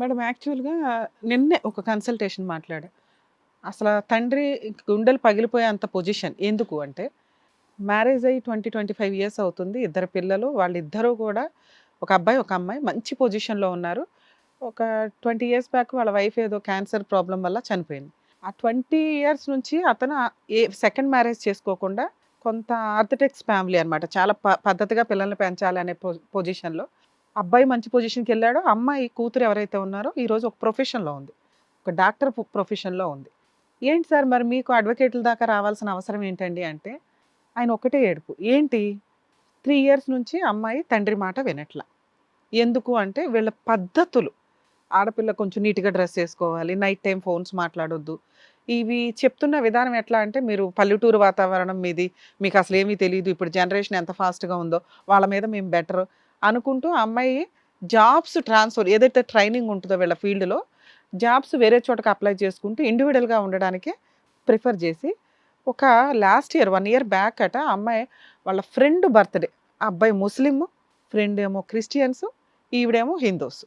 Madam యాక్చువల్‌గా నిన్నే ఒక కన్సల్టేషన్ మాట్లాడా. అసలు తండ్రి గుండెలు పగిలిపోయేంత పొజిషన్. ఎందుకు అంటే, మ్యారేజ్ అయ్యి 20, 25 ఇయర్స్ అవుతుంది. ఇద్దరు పిల్లలు. వాళ్ళిద్దరూ కూడా ఒక అబ్బాయి, ఒక అమ్మాయి మంచి పొజిషన్‌లో ఉన్నారు. ఒక 20 ఇయర్స్ బ్యాక్ వాళ్ళ వైఫ్ ఏదో క్యాన్సర్ ప్రాబ్లం వల్ల చనిపోయింది. ఆ 20 ఇయర్స్ నుంచి అతను ఏ సెకండ్ మ్యారేజ్ చేసుకోకుండా కొంత ఆర్థటెక్స్ ఫ్యామిలీ అన్నమాట. చాలా ప పద్ధతిగా పిల్లల్ని పెంచాలి అనే పొ పొజిషన్‌లో అబ్బాయి మంచి పొజిషన్కి వెళ్ళాడో అమ్మాయి కూతురు ఎవరైతే ఉన్నారో ఈరోజు ఒక ప్రొఫెషన్‌లో ఉంది. ఒక డాక్టర్ ప్రొఫెషన్‌లో ఉంది. ఏంటి సార్ మరి మీకు అడ్వకేట్‌ల దాకా రావాల్సిన అవసరం ఏంటండి అంటే, ఆయన ఒకటే ఏడుపు. ఏంటి త్రీ ఇయర్స్ నుంచి అమ్మాయి తండ్రి మాట వినట్ల. ఎందుకు అంటే వీళ్ళ పద్ధతులు. ఆడపిల్ల కొంచెం నీట్‌గా డ్రెస్ చేసుకోవాలి నైట్ టైం ఫోన్స్ మాట్లాడొద్దు. ఇవి చెప్తున్న విధానం ఎట్లా అంటే మీరు పల్లెటూరు వాతావరణం మీది. మీకు అసలేమి తెలియదు ఇప్పుడు జనరేషన్ ఎంత ఫాస్ట్‌గా ఉందో వాళ్ళ మీద మేము బెటర్ అనుకుంటూ అమ్మాయి జాబ్స్ ట్రాన్స్‌ఫర్ ఏదైతే ట్రైనింగ్ ఉంటుందో వీళ్ళ ఫీల్డ్‌లో జాబ్స్ వేరే చోటకి అప్లై చేసుకుంటూ ఇండివిడ్యువల్‌గా ఉండడానికే ప్రిఫర్ చేసి ఒక last year one year back అట ఆ అమ్మాయి వాళ్ళ ఫ్రెండ్ బర్త్‌డే. ఆ అబ్బాయి ముస్లిం, ఫ్రెండ్ ఏమో క్రిస్టియన్స్, ఈవిడేమో హిందూస్.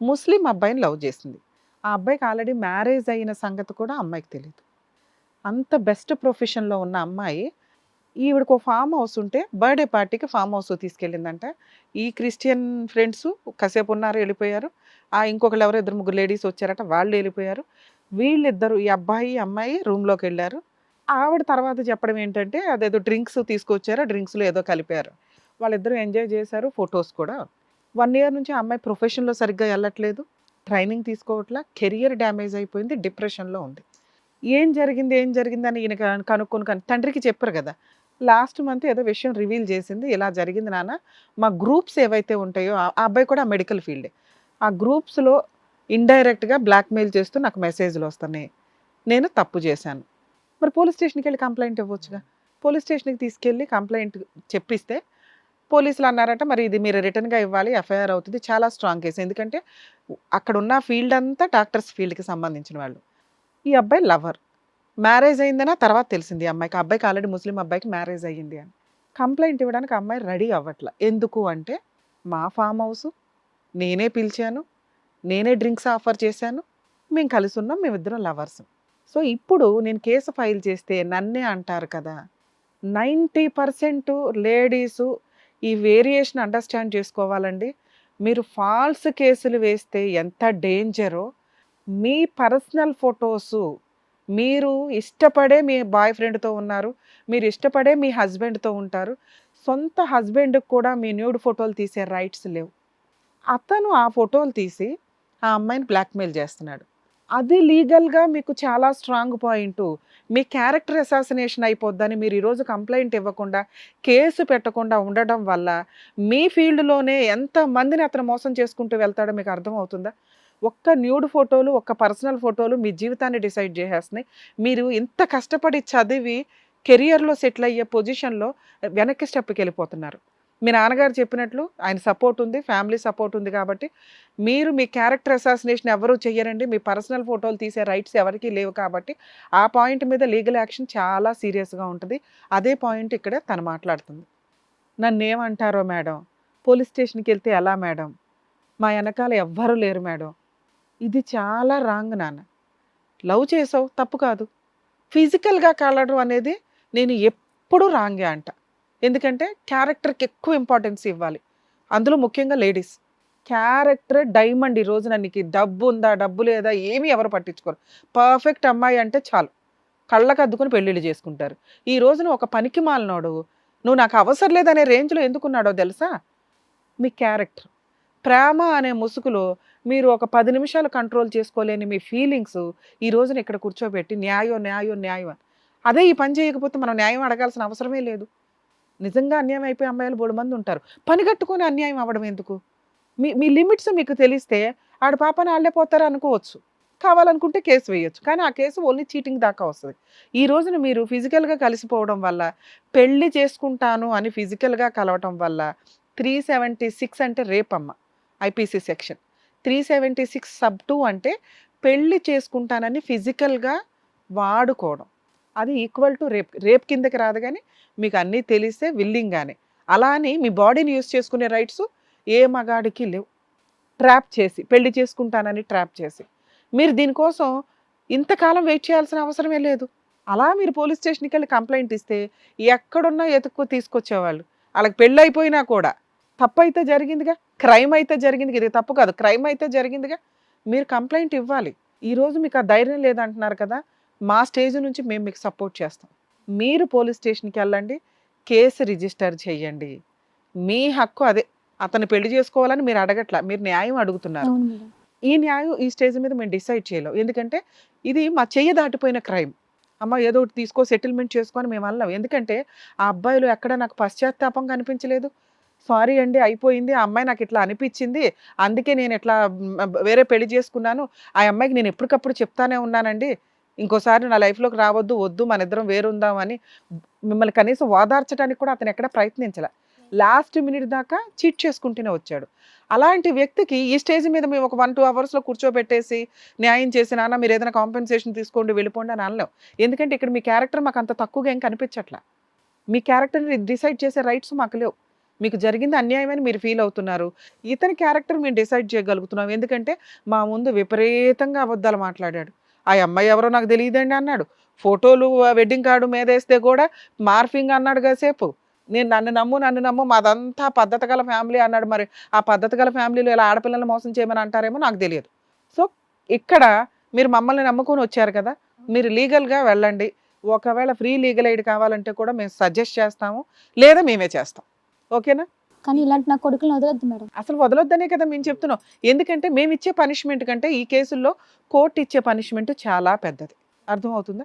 ముస్లిం అబ్బాయిని లవ్ చేసింది. ఆ అబ్బాయికి ఆల్రెడీ మ్యారేజ్ అయిన సంగతి కూడా అమ్మాయికి తెలియదు అంత బెస్ట్ ప్రొఫెషన్‌లో ఉన్న అమ్మాయి ఈవిడకు ఫామ్ హౌస్ ఉంటే బర్త్‌డే పార్టీకి ఫార్మ్ హౌస్ తీసుకెళ్ళిందంట. ఈ క్రిస్టియన్ ఫ్రెండ్స్ కాసేపు ఉన్నారు వెళ్ళిపోయారు ఆ ఇంకొకళ్ళు ఎవరో ఇద్దరు ముగ్గురు లేడీస్ వచ్చారట. వాళ్ళు వెళ్ళిపోయారు వీళ్ళిద్దరు ఈ అబ్బాయి, అమ్మాయి రూమ్‌లోకెళ్ళారు. ఆవిడ తర్వాత చెప్పడం ఏంటంటే అదేదో డ్రింక్స్ తీసుకొచ్చారు. డ్రింక్స్‌లో ఏదో కలిపారు. వాళ్ళిద్దరూ ఎంజాయ్ చేశారు. ఫొటోస్ కూడా వన్ ఇయర్ నుంచి ఆ అమ్మాయి ప్రొఫెషన్‌లో సరిగ్గా వెళ్ళట్లేదు ట్రైనింగ్ తీసుకోవట్ల. కెరియర్ డ్యామేజ్ అయిపోయింది. డిప్రెషన్‌లో ఉంది. ఏం జరిగింది? ఏం జరిగిందని ఈయన కనుక్కొని కను తండ్రికి చెప్పారు కదా! లాస్ట్ మంత్ ఏదో విషయం రివీల్ చేసింది. ఇలా జరిగింది నాన్న. మా గ్రూప్స్ ఏవైతే ఉంటాయో ఆ అబ్బాయి కూడా మెడికల్ ఫీల్డే. ఆ గ్రూప్స్‌లో ఇండైరెక్ట్‌గా బ్లాక్‌మెయిల్ చేస్తూ నాకు మెసేజ్‌లు వస్తున్నాయి. నేను తప్పు చేశాను. మరి పోలీస్ స్టేషన్కి వెళ్ళి కంప్లైంట్ ఇవ్వచ్చుగా పోలీస్ స్టేషన్‌కి తీసుకెళ్ళి కంప్లైంట్ చెప్పిస్తే పోలీసులు అన్నారట మరి ఇది మీరు రిటర్న్‌గా ఇవ్వాలి. ఎఫ్ఐఆర్ అవుతుంది చాలా స్ట్రాంగ్ కేసు ఎందుకంటే అక్కడున్న ఫీల్డ్ అంతా డాక్టర్స్ ఫీల్డ్‌కి సంబంధించిన వాళ్ళు. ఈ అబ్బాయి లవర్. మ్యారేజ్ అయిందనా తర్వాత తెలిసింది ఈ అమ్మాయికి. అబ్బాయికి ఆల్రెడీ ముస్లిం అబ్బాయికి మ్యారేజ్ అయ్యింది అని. కంప్లైంట్ ఇవ్వడానికి ఆ అమ్మాయి రెడీ అవ్వట్ల. ఎందుకు అంటే మా ఫామ్ హౌస్ నేనే పిలిచాను. నేనే డ్రింక్స్ ఆఫర్ చేశాను. మేము కలిసి ఉన్నాం. మేమిద్దరం లవర్స్. సో ఇప్పుడు నేను కేసు ఫైల్ చేస్తే నన్నే అంటారు కదా! 90% లేడీసు ఈ వేరియేషన్ అండర్‌స్టాండ్ చేసుకోవాలండి. మీరు ఫాల్స్ కేసులు వేస్తే ఎంత డేంజరో మీ పర్సనల్ ఫొటోసు మీరు ఇష్టపడే మీ బాయ్ ఫ్రెండ్‌తో ఉన్నారు. మీరు ఇష్టపడే మీ హస్బెండ్‌తో ఉంటారు. సొంత హస్బెండ్‌కి కూడా మీ న్యూడ్ ఫోటోలు తీసే రైట్స్ లేవు. అతను ఆ ఫోటోలు తీసి ఆ అమ్మాయిని బ్లాక్‌మెయిల్ చేస్తున్నాడు. అది లీగల్‌గా మీకు చాలా స్ట్రాంగ్ పాయింటు. మీ క్యారెక్టర్ అసాసినేషన్ అయిపోద్దని మీరు ఈరోజు కంప్లైంట్ ఇవ్వకుండా, కేసు పెట్టకుండా ఉండడం వల్ల మీ ఫీల్డ్‌లోనే ఎంతమందిని అతను మోసం చేసుకుంటూ వెళ్తాడో మీకు అర్థమవుతుందా? ఒక్క న్యూడ్ ఫోటోలు, ఒక్క పర్సనల్ ఫోటోలు మీ జీవితాన్ని డిసైడ్ చేసేస్తున్నాయి. మీరు ఇంత కష్టపడి చదివి కెరియర్‌లో సెటిల్ అయ్యే పొజిషన్‌లో వెనక్కి స్టెప్కి వెళ్ళిపోతున్నారు మీ నాన్నగారు చెప్పినట్లు ఆయన సపోర్ట్ ఉంది. ఫ్యామిలీ సపోర్ట్ ఉంది కాబట్టి మీరు మీ క్యారెక్టర్ అసాసినేషన్ ఎవరూ చెయ్యరండి. మీ పర్సనల్ ఫోటోలు తీసే రైట్స్ ఎవరికీ లేవు కాబట్టి ఆ పాయింట్ మీద లీగల్ యాక్షన్ చాలా సీరియస్‌గా ఉంటుంది అదే పాయింట్ ఇక్కడ తను మాట్లాడుతుంది. నన్నేమంటారో మేడం. పోలీస్ స్టేషన్కి వెళ్తే ఎలా మేడం? మా వెనకాల ఎవ్వరు లేరు మేడం. ఇది చాలా రాంగ్ నాన్న. లవ్ చేసావు తప్పు కాదు. ఫిజికల్‌గా కాలడం అనేది నేను ఎప్పుడూ రాంగే అంట. ఎందుకంటే క్యారెక్టర్‌కి ఎక్కువ ఇంపార్టెన్స్ ఇవ్వాలి. అందులో ముఖ్యంగా లేడీస్. క్యారెక్టర్ డైమండ్ ఈ రోజున నీకు డబ్బు ఉందా? డబ్బు లేదా? ఏమి ఎవరు పట్టించుకోరు. పర్ఫెక్ట్ అమ్మాయి అంటే చాలు. కళ్ళకు అద్దుకుని పెళ్ళిళ్ళు చేసుకుంటారు. ఈ రోజున ఒక పనికి మాలినాడు నువ్వు నాకు అవసరం లేదనే రేంజ్‌లో ఎందుకున్నాడో తెలుసా? మీ క్యారెక్టర్. ప్రేమ అనే ముసుగులో మీరు ఒక పది నిమిషాలు కంట్రోల్ చేసుకోలేని మీ ఫీలింగ్స్ ఈ రోజున ఇక్కడ కూర్చోబెట్టి న్యాయం, న్యాయం, న్యాయం అదే ఈ పని చేయకపోతే మనం న్యాయం అడగాల్సిన అవసరమే లేదు. నిజంగా అన్యాయం అయిపోయి అమ్మాయిలు బోలెడుమంది ఉంటారు. పని కట్టుకొని అన్యాయం అవ్వడం ఎందుకు? మీ మీ లిమిట్స్ మీకు తెలిస్తే ఆడ పాపను ఆళ్ళే పోతారు అనుకోవచ్చు. కావాలనుకుంటే కేసు వేయొచ్చు. కానీ ఆ కేసు ఓన్లీ చీటింగ్ దాకా వస్తుంది ఈ రోజున మీరు ఫిజికల్‌గా కలిసిపోవడం వల్ల, పెళ్ళి చేసుకుంటాను అని ఫిజికల్‌గా కలవటం వల్ల 376 అంటే రేపమ్మ ఐపీసీ సెక్షన్. 376 సబ్ టూ అంటే పెళ్ళి చేసుకుంటానని ఫిజికల్‌గా వాడుకోవడం. అది ఈక్వల్ టు రేప్. రేప్ కిందకి రాదు కానీ మీకు అన్నీ తెలిసే విల్లింగ్‌గానే. అలా అని మీ బాడీని యూజ్ చేసుకునే రైట్స్ ఏ మగాడికి లేవు. ట్రాప్ చేసి పెళ్ళి చేసుకుంటానని ట్రాప్ చేసి మీరు దీనికోసం ఇంతకాలం వెయిట్ చేయాల్సిన అవసరమే లేదు అలా మీరు పోలీస్ స్టేషన్కి వెళ్ళి కంప్లైంట్ ఇస్తే ఎక్కడున్నా ఎతుక్కు తీసుకొచ్చేవాళ్ళు వాళ్ళకి పెళ్ళి అయిపోయినా కూడా తప్పు అయితే జరిగిందిగా క్రైమ్ అయితే జరిగింది ఇది తప్పు కాదు క్రైమ్ అయితే జరిగిందిగా మీరు కంప్లైంట్ ఇవ్వాలి. ఈ రోజు మీకు ఆ ధైర్యం లేదంటున్నారు కదా మా స్టేజ్ నుంచి మేము మీకు సపోర్ట్ చేస్తాం. మీరు పోలీస్ స్టేషన్కి వెళ్ళండి కేసు రిజిస్టర్ చేయండి. మీ హక్కు అదే అతను పెళ్ళి చేసుకోవాలని మీరు అడగట్లా మీరు న్యాయం అడుగుతున్నారు. ఈ న్యాయం ఈ స్టేజ్ మీద మేము డిసైడ్ చేయలేం. ఎందుకంటే ఇది మా చెయ్యి దాటిపోయిన క్రైమ్. అమ్మ ఏదో ఒకటి తీసుకో సెటిల్మెంట్ చేసుకొని మేము అన్నాం. ఎందుకంటే ఆ అబ్బాయిలు ఎక్కడ నాకు పశ్చాత్తాపం కనిపించలేదు సారీ అండి అయిపోయింది. ఆ అమ్మాయి నాకు ఇట్లా అనిపించింది. అందుకే నేను ఇట్లా వేరే పెళ్ళి చేసుకున్నాను. ఆ అమ్మాయికి నేను ఎప్పటికప్పుడు చెప్తానే ఉన్నానండి. ఇంకోసారి నా లైఫ్లోకి రావద్దు వద్దు మన ఇద్దరం వేరుందామని. మిమ్మల్ని కనీసం వాదార్చడానికి కూడా అతను ఎక్కడ ప్రయత్నించలే. లాస్ట్ మినిట్ దాకా చీట్ చేసుకుంటూనే వచ్చాడు. అలాంటి వ్యక్తికి ఈ స్టేజ్ మీద మేము ఒక వన్ టూ అవర్స్లో కూర్చోబెట్టేసి న్యాయం చేసి నాన్న మీరు ఏదైనా కాంపెన్సేషన్ తీసుకోండి వెళ్ళిపోండి అని అనలేం. ఎందుకంటే ఇక్కడ మీ క్యారెక్టర్ మాకు అంత తక్కువగా ఏం కనిపించట్లా. మీ క్యారెక్టర్ని డిసైడ్ చేసే రైట్స్ మాకు లేవు. మీకు జరిగింది అన్యాయమని మీరు ఫీల్ అవుతున్నారు. ఇతని క్యారెక్టర్ మేము డిసైడ్ చేయగలుగుతున్నాం. ఎందుకంటే మా ముందు విపరీతంగా అబద్ధాలు మాట్లాడాడు. ఆ అమ్మాయి ఎవరో నాకు తెలియదండి అన్నాడు. ఫోటోలు వెడ్డింగ్ కార్డు మీద వేస్తే కూడా మార్ఫింగ్ అన్నాడు కాసేపు. నేను నన్ను నమ్ము నన్ను నమ్ము మాదంతా పద్ధతి గల ఫ్యామిలీ అన్నాడు. మరి ఆ పద్ధతి గల ఫ్యామిలీలో ఇలా ఆడపిల్లలు మోసం చేయమని అంటారేమో నాకు తెలియదు. సో ఇక్కడ మీరు మమ్మల్ని నమ్ముకొని వచ్చారు కదా మీరు లీగల్గా వెళ్ళండి. ఒకవేళ ఫ్రీ లీగల్ ఎయిడ్ కావాలంటే కూడా మేము సజెస్ట్ చేస్తాము లేదా మేమే చేస్తాం. ఓకేనా? కానీ ఇలాంటి నా కొడుకులను వదలొద్దు మేడం. అసలు వదలొద్దనే కదా మేము చెప్తున్నాం. ఎందుకంటే మేము ఇచ్చే పనిష్మెంట్ కంటే ఈ కేసుల్లో కోర్టు ఇచ్చే పనిష్మెంట్ చాలా పెద్దది. అర్థమవుతుందా?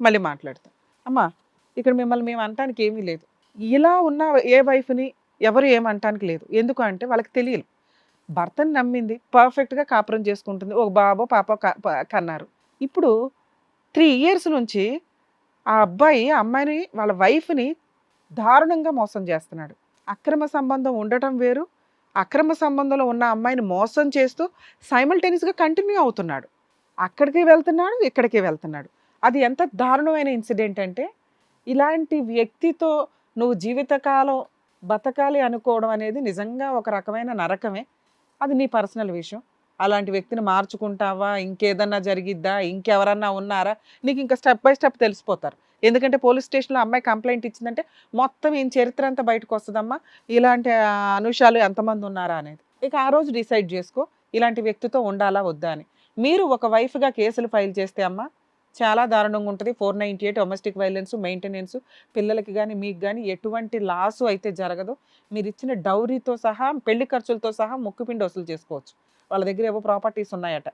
మళ్ళీ మాట్లాడతాం. అమ్మా ఇక్కడ మిమ్మల్ని మేము అనటానికి ఏమీ లేదు. ఇలా ఉన్న ఏ వైఫ్ని ఎవరు ఏమంటానికి లేదు. ఎందుకు అంటే వాళ్ళకి తెలియదు. భర్తని నమ్మింది పర్ఫెక్ట్గా కాపురం చేసుకుంటుంది. ఒక బాబో పాప కన్నారు. ఇప్పుడు త్రీ ఇయర్స్ నుంచి ఆ అబ్బాయి ఆ అమ్మాయిని వాళ్ళ వైఫ్ని దారుణంగా మోసం చేస్తున్నాడు. అక్రమ సంబంధం ఉండటం వేరు. అక్రమ సంబంధంలో ఉన్న అమ్మాయిని మోసం చేస్తూ సైమల్టేనియస్గా కంటిన్యూ అవుతున్నాడు. అక్కడికి వెళ్తున్నాడు ఇక్కడికి వెళ్తున్నాడు. అది ఎంత దారుణమైన ఇన్సిడెంట్ అంటే ఇలాంటి వ్యక్తితో నువ్వు జీవితకాలం బతకాలి అనుకోవడం అనేది నిజంగా ఒక రకమైన నరకమే. అది నీ పర్సనల్ విషయం. అలాంటి వ్యక్తిని మార్చుకుంటావా? ఇంకేదన్నా జరిగిద్దా? ఇంకెవరన్నా ఉన్నారా? నీకు ఇంకా స్టెప్ బై స్టెప్ తెలిసిపోతారు. ఎందుకంటే పోలీస్ స్టేషన్లో అమ్మాయి కంప్లైంట్ ఇచ్చిందంటే మొత్తం ఏం చరిత్ర అంతా బయటకు వస్తుందమ్మా ఇలాంటి అనుషాలు ఎంతమంది ఉన్నారా అనేది. ఇక ఆ రోజు డిసైడ్ చేసుకో ఇలాంటి వ్యక్తితో ఉండాలా వద్దా అని. మీరు ఒక వైఫ్గా కేసులు ఫైల్ చేస్తే అమ్మా చాలా దారుణంగా ఉంటుంది. Four ninety eight domestic violence maintenance పిల్లలకి కానీ మీకు కానీ ఎటువంటి లాసు అయితే జరగదు. మీరు ఇచ్చిన డౌరీతో సహా పెళ్ళి ఖర్చులతో సహా ముక్కుపిండి వసూలు చేసుకోవచ్చు. వాళ్ళ దగ్గర ఏవో ప్రాపర్టీస్ ఉన్నాయట.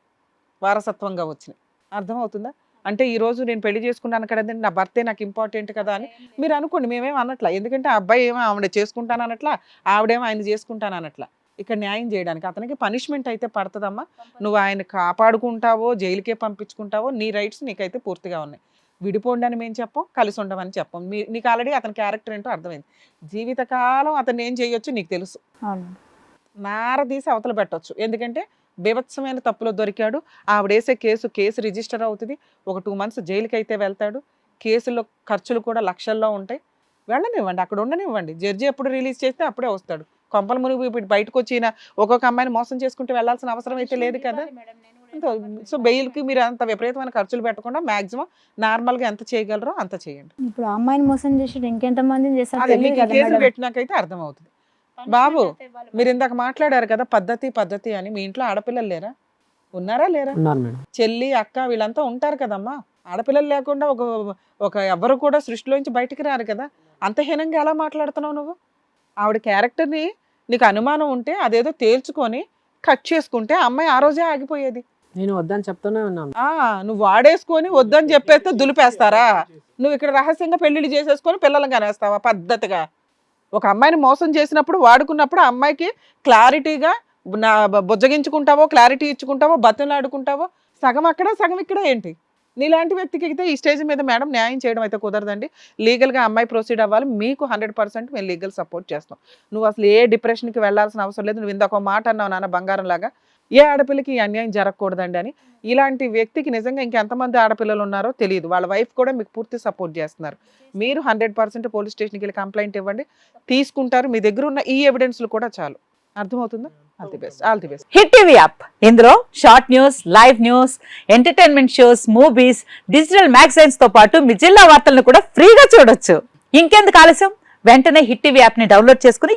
వారసత్వంగా వచ్చినాయి. అర్థమవుతుందా? అంటే ఈ రోజు నేను పెళ్ళి చేసుకున్నాను కదండి నా భర్తే నాకు ఇంపార్టెంట్ కదా అని మీరు అనుకోండి మేమేం అనట్లా. ఎందుకంటే ఆ అబ్బాయి ఏమో ఆవిడ చేసుకుంటాను అనట్లా ఆవిడేమో ఆయన చేసుకుంటాను అనట్లా. ఇక్కడ న్యాయం చేయడానికి అతనికి పనిష్మెంట్ అయితే పడుతుందమ్మా. నువ్వు ఆయన కాపాడుకుంటావో జైలుకే పంపించుకుంటావో నీ రైట్స్ నీకైతే పూర్తిగా ఉన్నాయి. విడిపోండి అని మేము చెప్పం కలిసి ఉండమని చెప్పం. మీ నీకు ఆల్రెడీ అతని క్యారెక్టర్ ఏంటో అర్థమైంది. జీవితకాలం అతను ఏం చేయొచ్చు నీకు తెలుసు. నార తీసి అవతల పెట్టొచ్చు. ఎందుకంటే బీభత్సమైన తప్పులో దొరికాడు. ఆవిడేసే కేసు కేసు రిజిస్టర్ అవుతుంది. ఒక టూ మంత్స్ జైలుకి అయితే వెళ్తాడు. కేసులో ఖర్చులు కూడా లక్షల్లో ఉంటాయి. వెళ్ళనివ్వండి అక్కడ ఉండనివ్వండి. జడ్జి ఎప్పుడు రిలీజ్ చేస్తే అప్పుడే వస్తాడు. కొంపల మునిగి ఇప్పుడు బయటకు వచ్చిన ఒక్కొక్క అమ్మాయిని మోసం చేసుకుంటూ వెళ్ళాల్సిన అవసరం అయితే లేదు కదా. సో బెయిల్కి మీరు అంత విపరీతమైన ఖర్చులు పెట్టకుండా మాక్సిమం నార్మల్గా ఎంత చేయగలరో అంత చేయండి. ఇప్పుడు అమ్మాయిని మోసం చేసి ఇంకెంత మందిని చేస్తారు. పెట్టినాకైతే అర్థమవుతుంది. బాబు మీరు. ఇందాక మాట్లాడారు కదా పద్ధతి పద్ధతి అని. మీ ఇంట్లో ఆడపిల్లలు లేరా? ఉన్నారా లేరా? చెల్లి అక్క వీళ్ళంతా ఉంటారు కదమ్మా. ఆడపిల్లలు లేకుండా ఒక ఒక ఎవరు కూడా సృష్టిలోంచి బయటికి రారు కదా. అంత హీనంగా ఎలా మాట్లాడుతున్నావు నువ్వు? ఆవిడ క్యారెక్టర్ని నీకు అనుమానం ఉంటే అదేదో తేల్చుకొని కట్ చేసుకుంటే అమ్మాయి ఆ రోజే ఆగిపోయేది. నేను వద్దని చెప్తూనే ఉన్నాను. ఆ నువ్వు వాడేసుకొని వద్దని చెప్పేస్తే దులిపేస్తారా? నువ్వు ఇక్కడ రహస్యంగా పెళ్ళిళ్ళు చేసేసుకొని పిల్లలను కనేస్తావా పద్ధతిగా? ఒక అమ్మాయిని మోసం చేసినప్పుడు వాడుకున్నప్పుడు ఆ అమ్మాయికి క్లారిటీగా నా బుజ్జగించుకుంటావో క్లారిటీ ఇచ్చుకుంటావో బతులాడుకుంటావో సగం అక్కడ సగం ఇక్కడ ఏంటి? నీలాంటి వ్యక్తికి అయితే ఈ స్టేజ్ మీద మేడం న్యాయం చేయడం అయితే కుదరదండి. లీగల్గా అమ్మాయి ప్రొసీడ్ అవ్వాలి. మీకు హండ్రెడ్ పర్సెంట్ మేము లీగల్ సపోర్ట్ చేస్తాం. నువ్వు అసలు ఏ డిప్రెషన్కి వెళ్ళాల్సిన అవసరం లేదు. నువ్వు ఇందాక ఒక మాట అన్నావు నాన్న బంగారం లాగా ఏ ఆడపిల్లకి ఈ అన్యాయం జరగకూడదండి అని ఇలాంటి వ్యక్తికి నిజంగా ఇంకెంతమంది ఆడపిల్లలు ఉన్నారో తెలియదు. వాళ్ళ వైఫ్ కూడా మీకు పూర్తి సపోర్ట్ చేస్తున్నారు. మీరు హండ్రెడ్ పర్సెంట్ పోలీస్ స్టేషన్కి వెళ్ళి కంప్లైంట్ ఇవ్వండి. తీసుకుంటారు. మీ దగ్గర ఉన్న ఈ ఎవిడెన్స్లు కూడా చాలు. అర్థమవుతుందా? All the best all the best hit TV app. ఇందులో short news live news entertainment shows movies digital మ్యాగజైన్స్తో పాటు మీ జిల్లా వార్తలను కూడా ఫ్రీగా చూడొచ్చు. ఇంకెందుకు ఆలస్యం? వెంటనే హిట్ టీవీ యాప్ని డౌన్లోడ్ చేసుకుని